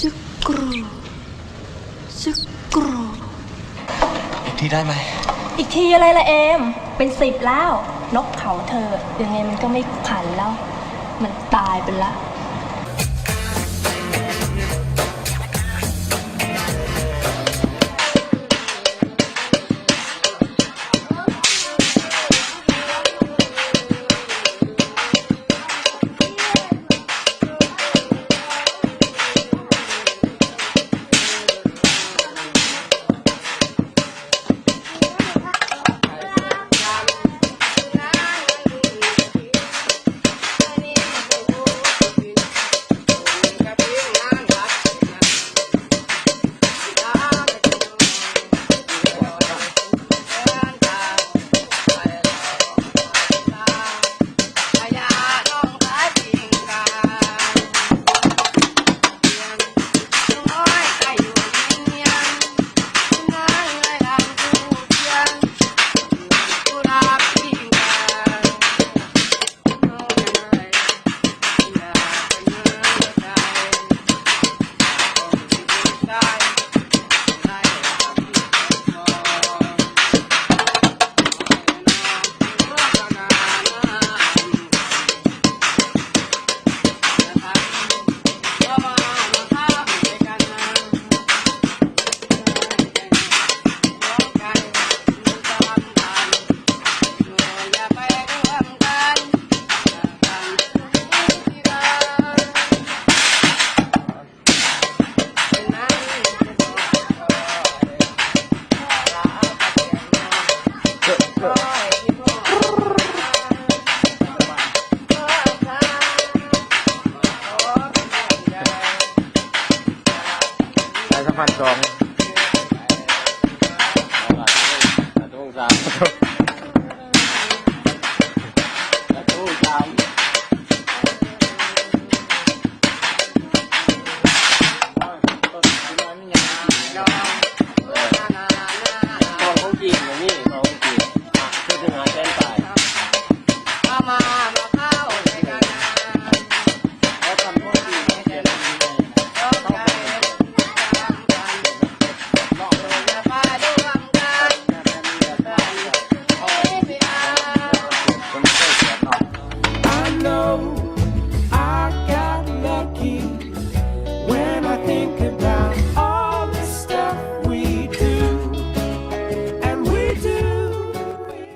จะกรูจะกรูอีกทีได้ไหม อีกทีอะไรละเอม เป็นสิบแล้ว นกเขาเธอยังไงมันก็ไม่ขันแล้ว มันตายไปละายสัมพันธ์สอง